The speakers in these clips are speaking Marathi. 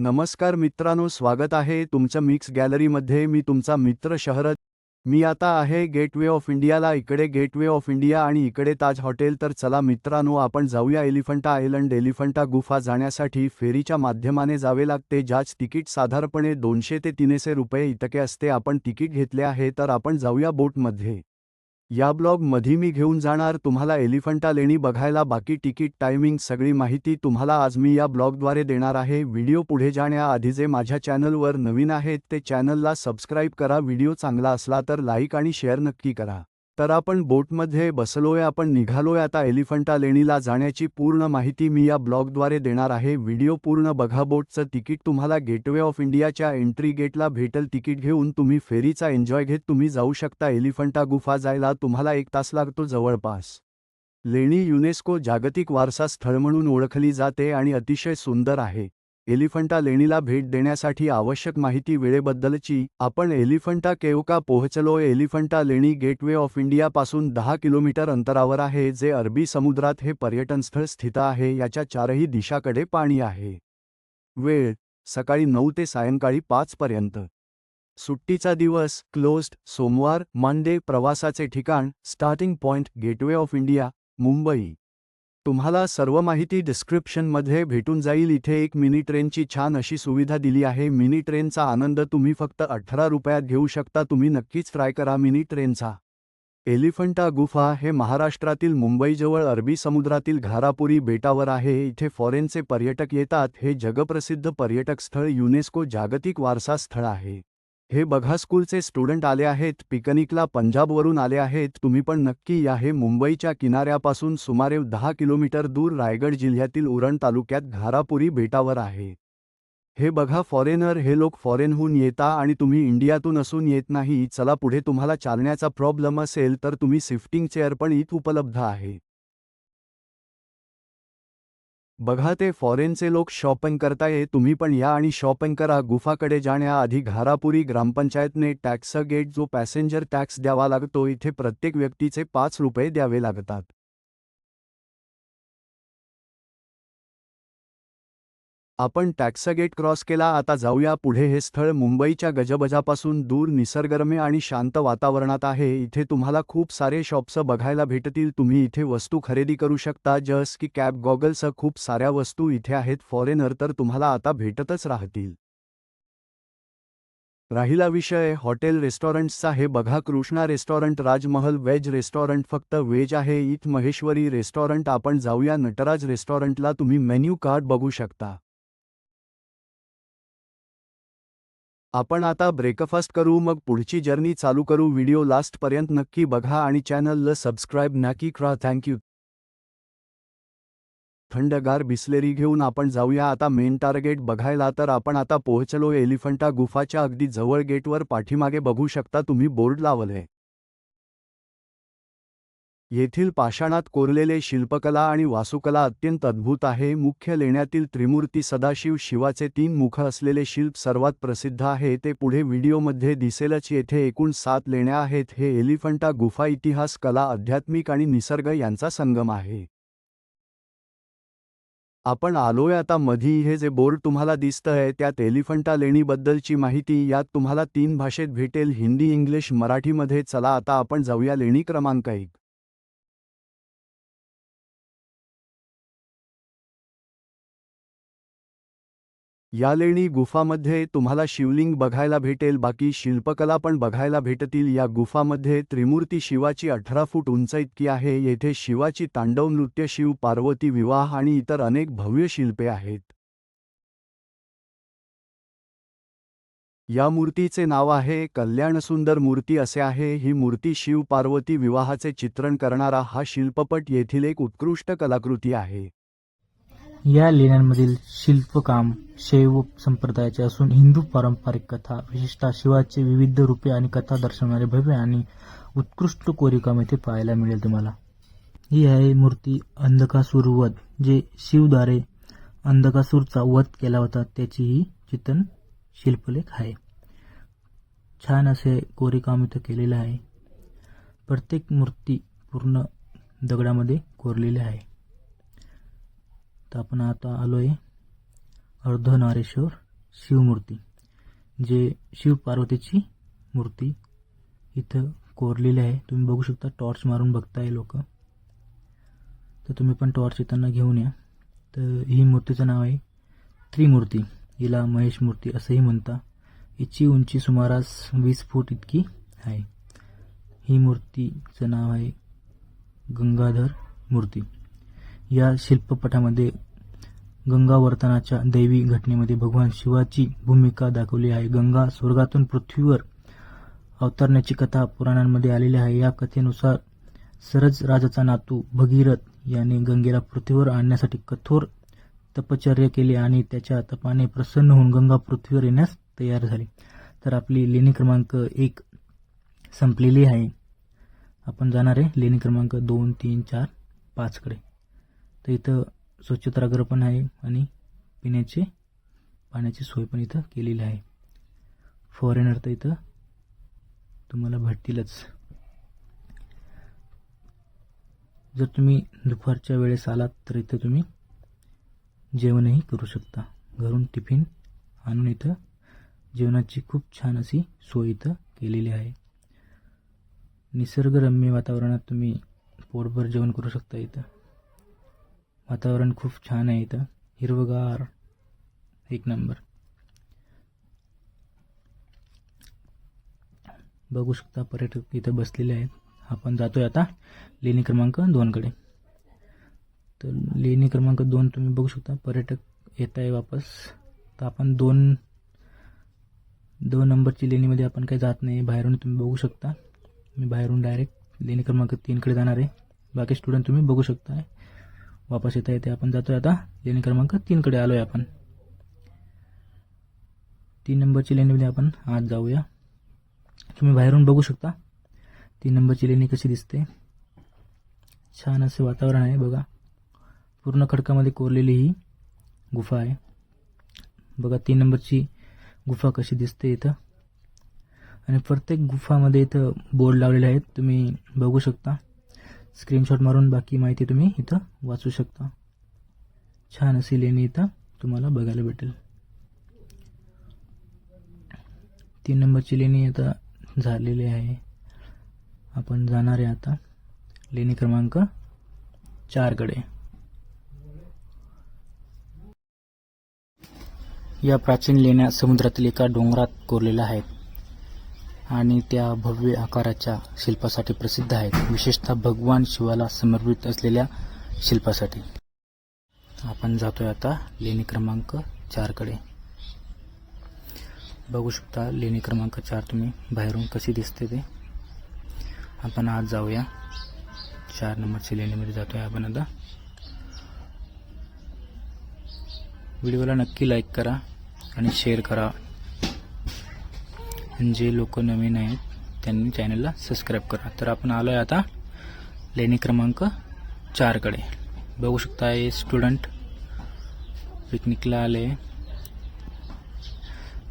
नमस्कार मित्रांनो स्वागत आहे तुमच्या मिक्स गॅलरीमध्ये. मी तुमचा मित्र शहरत मी आता आहे गेटवे ऑफ इंडियाला इकडे गेटवे ऑफ इंडिया आणि इकडे ताज हॉटेल. तर चला मित्रांनो आपण जाऊया एलिफंटा आयलंड. एलिफंटा गुफा जाण्यासाठी फेरीच्या माध्यमाने जावे लागते ज्याच तिकीट साधारणपणे दोनशे ते तीनशे रुपये इतके असते. आपण तिकीट घेतले आहे तर आपण जाऊया बोटमध्ये. या ब्लॉगमध्ये मी घेऊन जाणार तुम्हाला एलिफंटा लेणी बघायला बाकी तिकीट टायमिंग सगळी माहिती तुम्हाला आज मी या ब्लॉगद्वारे देणार आहे. व्हिडिओ पुढे जाण्याआधी जे माझ्या चॅनलवर नवीन आहेत ते चॅनलला सबस्क्राईब करा. व्हिडिओ चांगला असला तर लाईक आणि शेअर नक्की करा. तर आपण बोटमध्ये बसलोय आपण निघालोय. आता एलिफंटा लेणीला जाण्याची पूर्ण माहिती मी या ब्लॉगद्वारे देणार आहे. व्हिडिओ पूर्ण बघा. बोटचं तिकीट तुम्हाला गेटवे ऑफ इंडियाच्या एंट्री गेटला भेटल. तिकीट घेऊन तुम्ही फेरीचा एन्जॉय घेत तुम्ही जाऊ शकता. एलिफंटा गुफा जायला तुम्हाला एक तास लागतो जवळपास. लेणी युनेस्को जागतिक वारसा स्थळ म्हणून ओळखली जाते आणि अतिशय सुंदर आहे. एलिफंटा लेणीला भेट देण्यासाठी आवश्यक माहिती वेळेबद्दलची आपण एलिफंटा केवका पोहोचलो एलिफंटा लेणी गेटवे ऑफ इंडियापासून दहा किलोमीटर अंतरावर आहे जे अरबी समुद्रात हे पर्यटनस्थळ स्थित आहे याच्या चारही दिशाकडे पाणी आहे. वेळ सकाळी नऊ ते सायंकाळी पाच पर्यंत. सुट्टीचा दिवस क्लोज्ड सोमवार मंडे प्रवासाचे ठिकाण starting point gateway of India Mumbai. तुम्हाला सर्व माहिती डिस्क्रिप्शनमध्ये भेटून जाईल. इथे एक मिनी ट्रेनची छान अशी सुविधा दिली आहे. मिनी ट्रेनचा आनंद तुम्ही फक्त अठरा रुपयात घेऊ शकता. तुम्ही नक्कीच ट्राय करा मिनी ट्रेनचा. एलिफंटा गुफा हे महाराष्ट्रातील मुंबईजवळ अरबी समुद्रातील घारापुरी बेटावर आहे. इथे फॉरेनचे पर्यटक येतात. हे जगप्रसिद्ध पर्यटक स्थळ युनेस्को जागतिक वारसा स्थळ आहे. हे बघा स्कूलचे स्टुडंट आले आहेत पिकनिकला पंजाबवरून आले आहेत. तुम्ही पण नक्की या. हे मुंबईच्या किनाऱ्यापासून सुमारे दहा किलोमीटर दूर रायगड जिल्ह्यातील उरण तालुक्यात घारापुरी बेटावर आहे. हे बघा फॉरेनर हे लोक फॉरेनहून येता आणि तुम्ही इंडियातून असून येत नाही. चला पुढे तुम्हाला चालण्याचा प्रॉब्लेम असेल तर तुम्ही शिफ्टिंग चेअर पण इथं उपलब्ध आहे. बघा ते फॉरेनचे लोक शॉपिंग करताय तुम्ही पण या आणि शॉपिंग करा. गुफाकडे जाण्याआधी घारापुरी ग्रामपंचायतने टॅक्स गेट जो पॅसेंजर टॅक्स द्यावा लागतो इथे प्रत्येक व्यक्तीचे पाच रुपये द्यावे लागतात. आपण टॅक्स गेट क्रॉस केला आता जाऊया पुढे. हे स्थळ मुंबईच्या गजबजापासून दूर निसर्गरम्य आणि शांत वातावरणात आहे. इथे तुम्हाला खूप सारे शॉप्स बघायला भेटतील. तुम्ही इथे वस्तू खरेदी करू शकता. जस की कॅब गॉगल्स खूप साऱ्या वस्तू इथे आहेत. फॉरेनर तर तुम्हाला आता भेटतच राहतील. राहिला विषय. हॉटेल रेस्टॉरंट्सचा हे बघा. Krishna restaurant Rajmahal veg restaurant फक्त वेज आहे. इथ महेश्वरी रेस्टॉरंट आपण जाऊया. नटराज रेस्टॉरंटला तुम्ही मेन्यू कार्ड बघू शकता. आपण आता ब्रेकफास्ट करू मग पुढची जर्नी चालू करू. व्हिडिओ लास्टपर्यंत नक्की बघा आणि चॅनलला सबस्क्राईब नक्की करा. थँक्यू थंडगार बिसलेरी घेऊन आपण जाऊया. आता मेन टार्गेट बघायला तर आपण आता पोहोचलो. एलिफंटा गुफाच्या अगदी जवळ गेटवर पाठीमागे बघू शकता तुम्ही बोर्ड लावले येथील पाषाणात कोरलेले शिल्पकला आणि वास्तुकला अत्यंत अद्भुत आहे. मुख्य लेण्यातील त्रिमूर्ती सदाशिव शिवाचे तीन मुख असलेले शिल्प सर्वात प्रसिद्ध आहे. ते पुढे व्हिडिओमध्ये दिसेलच. येथे एकूण सात लेण्या आहेत. हे एलिफंटा गुफा इतिहास कला आध्यात्मिक आणि निसर्ग यांचा संगम आहे. आपण आलोय आता मधी. हे जे बोर्ड तुम्हाला दिसतंय त्यात एलिफंटा लेणीबद्दलची माहिती यात तुम्हाला तीन भाषेत भेटेल. हिंदी इंग्लिश मराठीमध्ये. चला आता आपण जाऊया लेणी क्रमांक एक. या लेणी गुफामध्ये तुम्हाला शिवलिंग बघायला भेटेल बाकी शिल्पकला पण बघायला भेटतील. या गुफामध्ये त्रिमूर्ती शिवाची अठरा फूट उंच इतकी आहे येथे शिवाची तांडव नृत्य शिव पार्वती विवाह आणि इतर अनेक भव्य शिल्पे आहेत. या मूर्तीचे नाव आहे कल्याणसुंदर मूर्ती. असे आहे ही मूर्ती शिव पार्वती विवाहाचे चित्रण करणारा हा शिल्पपट. येथील एक उत्कृष्ट कलाकृती आहे. या लेण्यांमधील शिल्पकाम शैव संप्रदायाचे असून हिंदू पारंपरिक कथा विशेषतः शिवाचे विविध रूपे आणि कथा दर्शवणारे भव्य आणि उत्कृष्ट कोरीकाम येथे पाहायला मिळेल तुम्हाला. ही आहे मूर्ती अंधकासूर वध जे शिवद्वारे अंधकासूरचा वध केला होता. त्याची ही चितन शिल्पलेख आहे. छान असे कोरीकाम इथं केलेलं आहे. प्रत्येक मूर्ती पूर्ण दगडामध्ये कोरलेली आहे. तर आपण आता आलो आहे अर्धनारेश्वर शिवमूर्ती जे शिव पार्वतीची मूर्ती इथं कोरलेली आहे. तुम्ही बघू शकता टॉर्च मारून बघताय लोक. तर तुम्ही पण टॉर्च येताना घेऊन या. तर ही मूर्तीचं नाव आहे त्रिमूर्ती. हिला महेश मूर्ती असंही म्हणता हिची उंची सुमारास वीस फूट इतकी आहे. ही मूर्तीचं नाव आहे गंगाधर मूर्ती. या शिल्पपटामध्ये गंगावर्तनाच्या दैवी घटनेमध्ये भगवान शिवाची भूमिका दाखवली आहे. गंगा स्वर्गातून पृथ्वीवर अवतरण्याची कथा पुराणांमध्ये आलेली आहे. या कथेनुसार सरज राजाचा नातू भगीरथ याने गंगेला पृथ्वीवर आणण्यासाठी कठोर तपश्चर्य केले आणि त्याच्या तपाने प्रसन्न होऊन गंगा पृथ्वीवर येण्यास तयार झाली. तर आपली लेणी क्रमांक एक संपलेली आहे. आपण जाणार आहे लेणी क्रमांक दोन तीन चार पाचकडे. तर इथं स्वच्छतागृह पण आहे आणि पिण्याचे पाण्याची सोय पण इथं केलेली आहे. फॉरेनर तर इथं तुम्हाला भेटतीलच. जर तुम्ही दुपारच्या वेळेस आलात तर इथं तुम्ही जेवणही करू शकता. घरून टिफिन आणून इथं जेवणाची खूप छान अशी सोय इथं केलेली आहे. निसर्गरम्य वातावरणात तुम्ही पोटभर जेवण करू शकता इथं. वातावरण खूप छान आहे इथं. हिरवगार. एक नंबर. बघू शकता पर्यटक इथं बसलेले आहेत. आपण जातोय आता लेणी क्रमांक दोनकडे तर लेणी क्रमांक दोन तुम्ही बघू शकता. पर्यटक येत आहे वापस. तर आपण दोन दोन नंबरची लेणीमध्ये आपण काही जात नाही. बाहेरून तुम्ही बघू शकता. मी बाहेरून डायरेक्ट लेणी क्रमांक तीनकडे जाणार आहे. बाकी स्टुडंट तुम्ही बघू शकता वापस येता येते आपण जातोय आता. लेणी क्रमांक तीनकडे आलो आहे आपण. तीन नंबरची लेणीमध्ये आपण आज जाऊया. तुम्ही बाहेरून बघू शकता. तीन नंबरची लेणी कशी दिसते. छान असे वातावरण आहे बघा. पूर्ण खडकामध्ये कोरलेली ही गुफा आहे. बघा तीन नंबरची गुफा कशी दिसते इथं. आणि प्रत्येक गुफामध्ये इथं बोर्ड लावलेले आहेत. तुम्ही बघू शकता. स्क्रीनशॉट मारून बाकी माहिती तुम्ही इथं वाचू शकता. छान अशी लेणी इथं तुम्हाला बघायला भेटेल. तीन नंबरची लेणी आता झालेली आहे. आपण जाणार आहे आता लेणी क्रमांक चारकडे या प्राचीन लेण्या समुद्रातील एका डोंगरात कोरलेल्या आहेत. आणि त्या भव्य आकाराच्या शिल्पासाठी प्रसिद्ध आहेत. विशेषतः भगवान शिवाला समर्पित असलेल्या शिल्पासाठी. आपण जातोय आता लेणी क्रमांक चारकडे बघू शकता लेणी क्रमांक चार तुम्ही बाहेरून कशी दिसते ते. आपण आज जाऊया. चार नंबरच्या लेणीमध्ये जातोय आपण आता. व्हिडिओला नक्की लाईक करा आणि शेअर करा. जे लोक नवीन आहेत त्यांनी चॅनलला सबस्क्राईब करा. तर आपण आलो आहे आता लेणी क्रमांक चारकडे बघू शकता हे स्टुडंट पिकनिकला आले.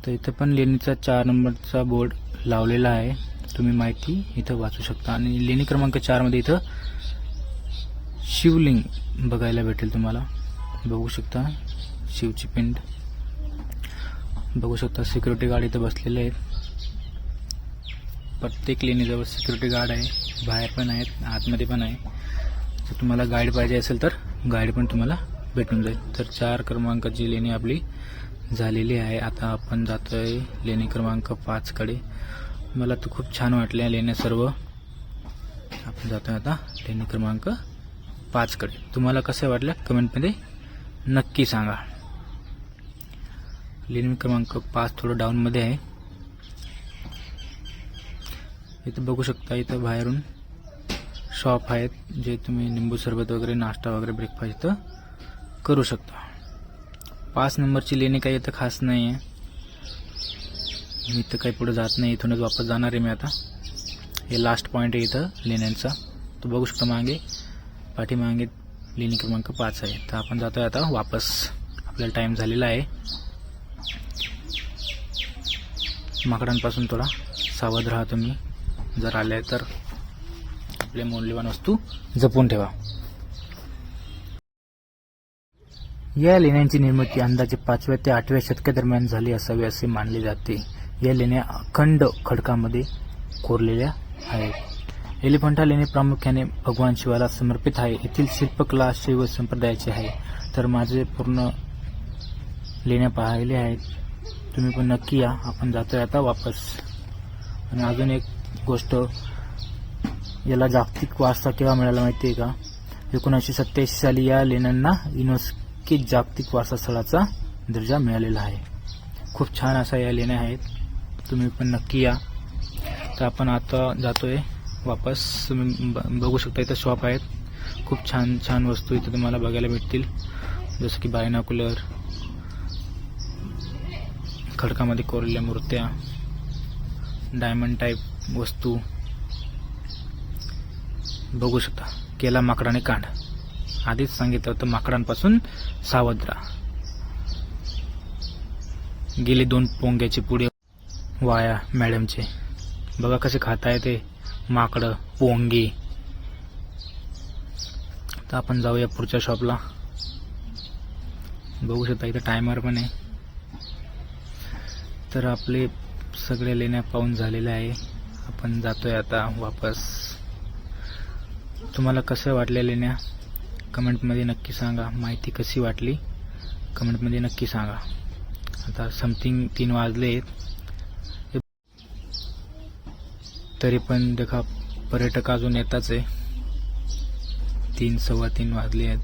तर इथं पण लेणीचा चार नंबरचा बोर्ड लावलेला आहे. तुम्ही माहिती इथं वाचू शकता. आणि लेणी क्रमांक चारमध्ये इथं शिवलिंग बघायला भेटेल तुम्हाला. बघू शकता शिवची पिंड. बघू शकता सिक्युरिटी गार्ड इथं बसलेले आहेत. प्रत्येक लेणीजवळ सिक्युरिटी गार्ड आहे बाहेर पण आहेत आतमध्ये पण आहे. जर तुम्हाला गाईड पाहिजे असेल तर गाईड पण तुम्हाला भेटून जाईल. तर चार क्रमांकाची लेणी आपली झालेली आहे. आता आपण जातो आहे लेणी क्रमांक पाचकडे मला तर खूप छान वाटल्या लेण्या सर्व. आपण जातो आहे आता लेणी क्रमांक पाचकडे तुम्हाला कसं वाटलं? कमेंटमध्ये नक्की सांगा. लेणी क्रमांक पाच थोडं डाऊनमध्ये आहे. इथं बघू शकता इथं बाहेरून शॉप आहेत जे तुम्ही निंबू सरबत वगैरे नाश्ता वगैरे ब्रेकफास्ट इथं करू शकता. पाच नंबरची लेणी काही इथं खास नाही आहे मी इथं काही पुढे जात नाही इथूनच वापस जाणार आहे मी आता. हे लास्ट पॉईंट आहे इथं लेण्यांचा. तो बघू शकता मागे पाठीमागे लेणी क्रमांक पाच आहे. तर आपण जातोय आता वापस. आपल्याला टाईम झालेला आहे. माकडांपासून थोडा सावध राहा तुम्ही. जर आले तर आपल्या मौल्यवान वस्तू जपून ठेवा. या लेण्यांची निर्मिती अंदाजे पाचव्या ते आठव्या शतकादरम्यान झाली असावी असे मानले जाते. या लेण्या अखंड खडकामध्ये कोरलेल्या आहेत. एलिफंटा लेणे प्रामुख्याने भगवान शिवाला समर्पित आहे. येथील शिल्पकला शैव संप्रदायाची आहे. तर माझे पूर्ण लेण्या पाहिले आहेत. तुम्ही पण नक्की या. आपण जातोय आता वापस. आणि अजून एक गोष्ट याला जागतिक वारसा केव्हा मिळाला माहिती आहे का? एकोणीसशे सत्याऐंशी साली या लेण्यांना युनेस्को जागतिक वारसा स्थळाचा दर्जा मिळालेला आहे. खूप छान असा या लेण्या आहेत. तुम्ही पण नक्की या. तर आपण आता जातोय वापस. तुम्ही ब- बघू शकता इथं शॉप आहेत. खूप छान छान वस्तू इथं तुम्हाला बघायला भेटतील. जसं की बायनाकुलर खडकामध्ये कोरलेल्या मूर्त्या डायमंड टाईप वस्तू. बघू शकता. केला माकडाने कांड. आधीच सांगितलं होतं माकडांपासून सावध राहा गेले दोन पोंग्याचे पुढे वाया मॅडमचे. बघा कसे खाताय ते माकडं पोंगे. तर आपण जाऊया पुढच्या शॉपला बघू शकता इथं टायमर पण आहे. तर आपले सगळे लेण्या पाहून झालेले आहे. आपण जातोय आता वापस. तुम्हाला कसं वाटलं लेण्या? कमेंटमध्ये नक्की सांगा. माहिती कशी वाटली? कमेंटमध्ये नक्की सांगा. आता समथिंग तीन वाजले आहेत. तरी पण देखा पर्यटक अजून येताच आहे. तीन सव्वा तीन वाजले आहेत.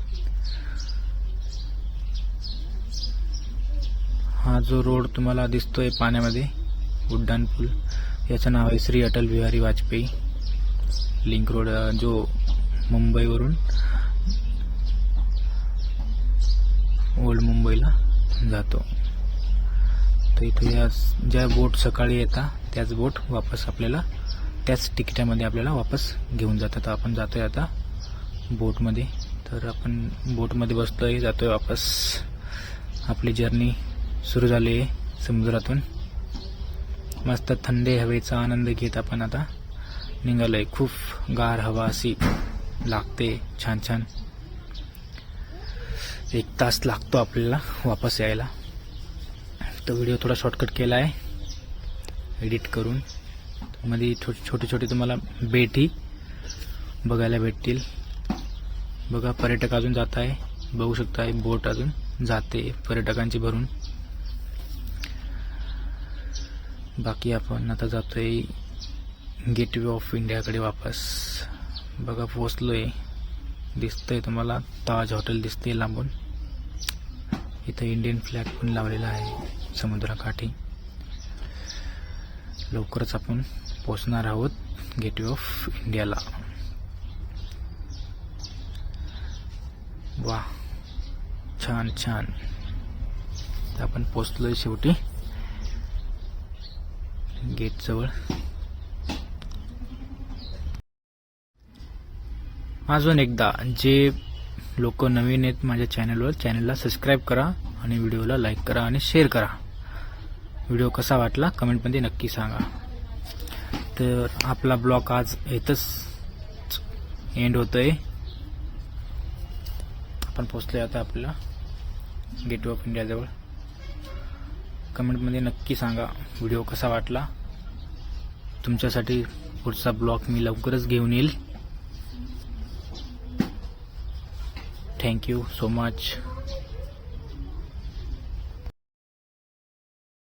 हा जो रोड तुम्हाला दिसतोय पाण्यामध्ये उड्डाणपूल याचं नाव आहे श्री अटल बिहारी वाजपेयी. लिंक रोड जो मुंबईवरून ओल्ड मुंबईला जातो. तर इथे या ज्या बोट सकाळी येतात त्याच बोट वापस आपल्याला त्याच तिकिटामध्ये आपल्याला वापस घेऊन जातात. तर आपण जातोय आता बोटमध्ये. तर आपण बोटमध्ये बसतोय जातोय वापस. आपली जर्नी सुरू झाली आहे समुद्रातून. मस्त थंड हवेचा आनंद घेत आपण आता. निघालोय. खूप गार हवा अशी लागते. छान छान. एक तास लागतो आपल्याला वापस यायला. तो व्हिडिओ थोडा शॉर्टकट केला आहे. एडिट करून. मध्ये छोटे छोटे छोटे तुम्हाला बेटी बघायला भेटतील. बघा पर्यटक अजून जात आहे. बघू शकता बोट अजून जाते. पर्यटकांची भरून. बाकी आपण आता जातोय गेटवे ऑफ इंडियाकडे वापस. बघा पोचलोय दिसतंय तुम्हाला ताज हॉटेल दिसते लांबून. इथं इंडियन फ्लॅग पण लावलेला आहे समुद्राकाठी. लवकरच आपण पोचणार आहोत गेटवे ऑफ इंडियाला वा छान छान. तर आपण पोचलोय शेवटी. गेटजवळ अजून एकदा जे लोक नवीन आहेत माझ्या चॅनलवर चॅनलला सबस्क्राईब करा आणि व्हिडिओला लाईक करा आणि शेअर करा. व्हिडिओ कसा वाटला कमेंटमध्ये नक्की सांगा. तर आपला ब्लॉग आज येतच एंड होतोय. आपण पोचलोय आता आपल्याला गेट ऑफ इंडियाजवळ कमेंटमध्ये नक्की सांगा. व्हिडिओ कसा वाटला? तुमच्यासाठी पुढचा ब्लॉग मी लवकरच घेऊन येईल. Thank you so much